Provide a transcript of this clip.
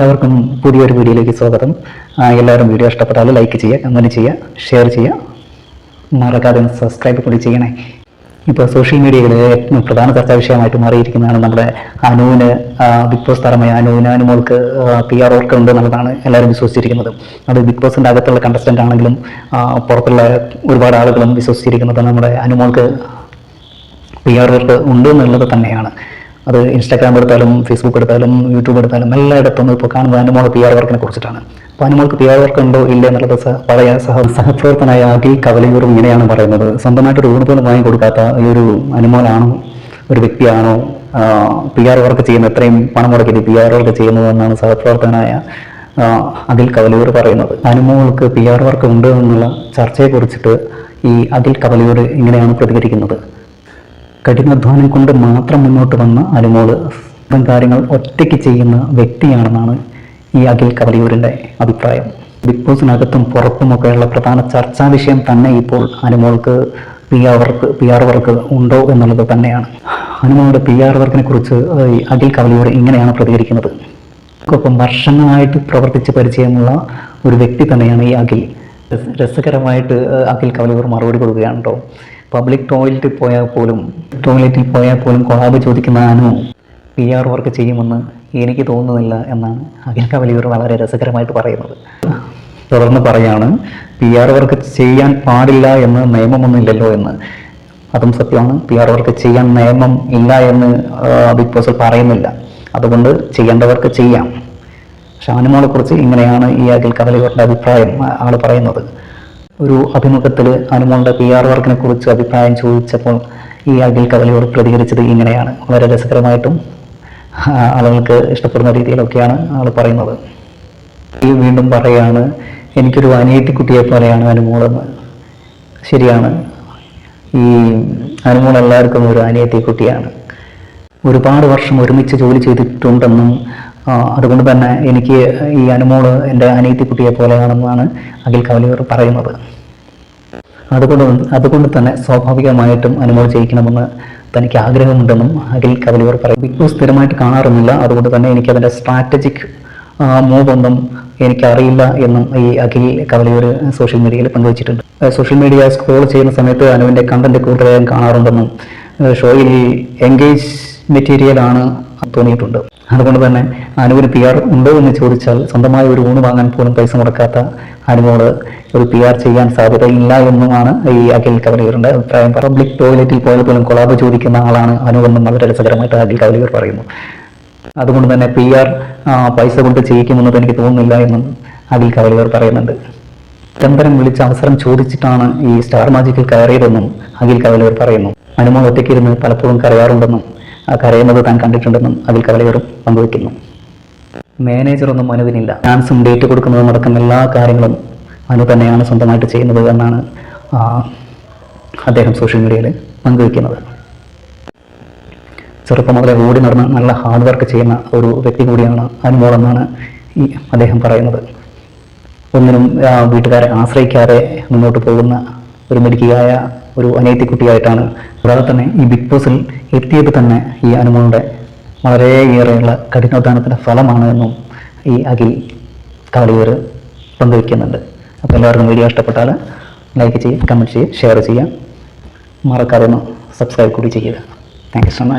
എല്ലാവർക്കും പുതിയൊരു വീഡിയോയിലേക്ക് സ്വാഗതം. എല്ലാവരും വീഡിയോ ഇഷ്ടപ്പെട്ടാൽ ലൈക്ക് ചെയ്യുക കമന്റ് ചെയ്യുക ഷെയർ ചെയ്യുക. മറക്കാതെ സബ്സ്ക്രൈബ് കൂടി ചെയ്യണേ. ഇപ്പോൾ സോഷ്യൽ മീഡിയയിൽ ഏറ്റവും പ്രധാന ചർച്ചാ വിഷയമായിട്ട് മാറിയിരിക്കുന്നതാണ് നമ്മുടെ അനുവിന് ബിഗ് ബോസ് താരമായ അനുവിന് അനുമോൾക്ക് പി ആർ വർക്ക് ഉണ്ട് എന്നുള്ളതാണ് എല്ലാവരും വിശ്വസിച്ചിരിക്കുന്നത്. അത് ബിഗ് ബോസിന്റെ അകത്തുള്ള കണ്ടസ്റ്റന്റ് ആണെങ്കിലും പുറത്തുള്ള ഒരുപാട് ആളുകളും വിശ്വസിച്ചിരിക്കുന്നത് നമ്മുടെ അനുമോൾക്ക് പി ആർ വർക്ക് ഉണ്ട് എന്നുള്ളത് തന്നെയാണ്. അത് ഇൻസ്റ്റാഗ്രാം എടുത്താലും ഫേസ്ബുക്ക് എടുത്താലും യൂട്യൂബ് എടുത്താലും എല്ലായിടത്തും ഇപ്പോൾ കാണുന്നത് അനുമോൾ പി ആർ വർക്കിനെ കുറിച്ചിട്ടാണ്. അപ്പോൾ അനുമോൾക്ക് പി ആർ വർക്ക് ഉണ്ടോ ഇല്ല എന്നുള്ളത് പഴയ സഹ സഹപ്രവർത്തനായ അഖിൽ കവലയൂറും ഇങ്ങനെയാണ് പറയുന്നത്. സ്വന്തമായിട്ട് ഒരു ഊണ് പോലും വാങ്ങി കൊടുക്കാത്ത ഈ ഒരു അനുമോലാണോ ഒരു വ്യക്തിയാണോ? പി ആർ വർക്ക് ചെയ്യുന്നത് ഇത്രയും പണം മുടക്കിയിട്ട് പി ആർ വർക്ക് ചെയ്യുന്നതെന്നാണ് സഹപ്രവർത്തകനായ അഖിൽ കവലയൂർ പറയുന്നത്. അനുമോൾക്ക് പി ആർ വർക്ക് ഉണ്ട് എന്നുള്ള ചർച്ചയെക്കുറിച്ചിട്ട് ഈ അഖിൽ കവലയൂർ ഇങ്ങനെയാണ് പ്രതികരിക്കുന്നത്. കഠിനാധ്വാനം കൊണ്ട് മാത്രം മുന്നോട്ട് വന്ന അനുമോൾ സ്വന്തം കാര്യങ്ങൾ ഒറ്റയ്ക്ക് ചെയ്യുന്ന വ്യക്തിയാണെന്നാണ് ഈ അഖിൽ കവലിയൂരിന്റെ അഭിപ്രായം. ബിഗ് ബോസിനകത്തും പുറത്തുമൊക്കെയുള്ള പ്രധാന ചർച്ചാ വിഷയം തന്നെ ഇപ്പോൾ അനുമോൾക്ക് P R work P R work ഉണ്ടോ എന്നുള്ളത് തന്നെയാണ്. അനുമോളുടെ പി ആർ വർക്കിനെ കുറിച്ച് അഖിൽ കവലിയൂർ ഇങ്ങനെയാണ് പ്രതികരിക്കുന്നത്. ഒപ്പം വർഷങ്ങളായിട്ട് പ്രവർത്തിച്ച് പരിചയമുള്ള ഒരു വ്യക്തി തന്നെയാണ് ഈ അഖിൽ. രസകരമായിട്ട് അഖിൽ കവലിയൂർ മറുപടി കൊടുക്കുകയാണ് കേട്ടോ പബ്ലിക് ടോയ്ലറ്റിൽ പോയാൽ പോലും ടോയ്ലറ്റിൽ പോയാൽ പോലും കൊളാബ് ചോദിക്കുന്ന അനു പി ആർ വർക്ക് ചെയ്യുമെന്ന് എനിക്ക് തോന്നുന്നില്ല എന്നാണ് അഖിൽ കവലിയൂർ വളരെ രസകരമായിട്ട് പറയുന്നത്. തുടർന്ന് പറയാണ് പി ആർ വർക്ക് ചെയ്യാൻ പാടില്ല എന്ന് നിയമമൊന്നുമില്ലല്ലോ എന്ന്. അതും സത്യമാണ് പി ആർ വർക്ക് ചെയ്യാൻ നിയമം ഇല്ല എന്ന് ബിഗ് ബോസ് പറയുന്നില്ല. അതുകൊണ്ട് ചെയ്യേണ്ടവർക്ക് ചെയ്യാം. ഷാനുമോളെക്കുറിച്ച് ഇങ്ങനെയാണ് ഈ അഖിൽ കവലിയൂറിന്റെ അഭിപ്രായം ആൾ പറയുന്നത്. ഒരു അഭിമുഖത്തിൽ അനുമോളുടെ പി ആർ വർക്കിനെ കുറിച്ച് അഭിപ്രായം ചോദിച്ചപ്പോൾ ഈ അഖിൽ കവലയോട് പ്രതികരിച്ചത് ഇങ്ങനെയാണ്. വളരെ രസകരമായിട്ടും ആളുകൾക്ക് ഇഷ്ടപ്പെടുന്ന രീതിയിലൊക്കെയാണ് ആൾ പറയുന്നത്. ഈ വീണ്ടും പറയാണ് എനിക്കൊരു അനിയത്തി കുട്ടിയെ പോലെയാണ് അനുമോളെന്ന്. ശരിയാണ്. ഈ അനുമോൾ എല്ലാവർക്കും ഒരു അനിയത്തി കുട്ടിയാണ് ഒരുപാട് വർഷം ഒരുമിച്ച് ജോലി ചെയ്തിട്ടുണ്ടെന്നും അതുകൊണ്ട് തന്നെ എനിക്ക് ഈ അനുമോൾ എന്റെ അനിയത്തി കുട്ടിയെ പോലെയാണെന്നാണ് അഖിൽ കവലിയർ പറയുന്നത്. അതുകൊണ്ട് അതുകൊണ്ട് തന്നെ സ്വാഭാവികമായിട്ടും അനുമോൾ ജയിക്കണമെന്ന് തനിക്ക് ആഗ്രഹമുണ്ടെന്നും അഖിൽ കവലിവർ പറയും. ബിഗ് ബോസ് സ്ഥിരമായിട്ട് കാണാറുമില്ല. അതുകൊണ്ട് തന്നെ എനിക്ക് എനിക്കതിന്റെ സ്ട്രാറ്റജിക് മൂവ് ഒന്നും എനിക്കറിയില്ല എന്നും ഈ അഖിൽ കവലിയൂർ സോഷ്യൽ മീഡിയയിൽ പങ്കുവച്ചിട്ടുണ്ട്. സോഷ്യൽ മീഡിയ സ്ക്രോൾ ചെയ്യുന്ന സമയത്ത് അനുവിന്റെ കണ്ടന്റ് കൂടുതലായും കാണാറുണ്ടെന്നും ഷോയിൽ എൻഗേജ് മെറ്റീരിയലാണ് തോന്നിയിട്ടുണ്ട്. അതുകൊണ്ട് തന്നെ അനുവിന് പി ആർ ഉണ്ടോ എന്ന് ചോദിച്ചാൽ സ്വന്തമായി ഒരു ഊണ് വാങ്ങാൻ പോലും പൈസ മുടക്കാത്ത അനുമോൾ ഒരു പി ആർ ചെയ്യാൻ സാധ്യതയില്ല എന്നുമാണ് ഈ അഖിൽ കവലിയറിന്റെ അഭിപ്രായം. പബ്ലിക് ടോയ്ലറ്റിൽ പോയാൽ പോലും കൊളാബ് ചോദിക്കുന്ന ആളാണ് അനുവെന്നും വളരെ രസകരമായിട്ട് അഖിൽ കവലിയർ പറയുന്നു. അതുകൊണ്ട് തന്നെ പി ആർ പൈസ കൊണ്ട് ചെയ്യിക്കുമെന്നത് എനിക്ക് തോന്നുന്നില്ല എന്നും അഖിൽ കവലിയർ പറയുന്നുണ്ട്. നിരന്തരം വിളിച്ച് അവസരം ചോദിച്ചിട്ടാണ് ഈ സ്റ്റാർ മാജിക്കിൽ കയറിയതെന്നും അഖിൽ കവലിയർ പറയുന്നു. അനുമോൾ ഒറ്റയ്ക്കിരുന്ന് പലപ്പോഴും കരയാറുണ്ടെന്നും കരയുന്നത് താൻ കണ്ടിട്ടുണ്ടെന്നും അതിൽ കവലയോറും പങ്കുവയ്ക്കുന്നു മാനേജറൊന്നും അനുവിനില്ല ഡാൻസും ഡേറ്റ് കൊടുക്കുന്നതും അടക്കം എല്ലാ കാര്യങ്ങളും അനു തന്നെയാണ് സ്വന്തമായിട്ട് ചെയ്യുന്നത് എന്നാണ് അദ്ദേഹം സോഷ്യൽ മീഡിയയിൽ പങ്കുവയ്ക്കുന്നത്. ചെറുപ്പം മുതലേ ഓടി നടന്ന് നല്ല ഹാർഡ് വർക്ക് ചെയ്യുന്ന ഒരു വ്യക്തി കൂടിയാണ് അനുമോൾ എന്നാണ് ഈ അദ്ദേഹം പറയുന്നത്. ഒന്നിനും വീട്ടുകാരെ ആശ്രയിക്കാതെ മുന്നോട്ട് പോകുന്ന ഒരു മിടുക്കിയായ ഒരു അനിയത്തിക്കുട്ടിയായിട്ടാണ് കൂടാതെ തന്നെ ഈ ബിഗ് ബോസിൽ എത്തിയത് തന്നെ ഈ അനുമോളുടെ വളരെയേറെയുള്ള കഠിനാധ്വാനത്തിന്റെ ഫലമാണ് എന്നും ഈ അഖിൽ കവളിയൂർ പങ്കുവയ്ക്കുന്നുണ്ട്. അപ്പോൾ എല്ലാവർക്കും വീഡിയോ ഇഷ്ടപ്പെട്ടാൽ ലൈക്ക് ചെയ്യുക കമന്റ് ചെയ്യുക ഷെയർ ചെയ്യുക മറക്കാതെ ഒന്ന് സബ്സ്ക്രൈബ് കൂടി ചെയ്യുക. Thank you so much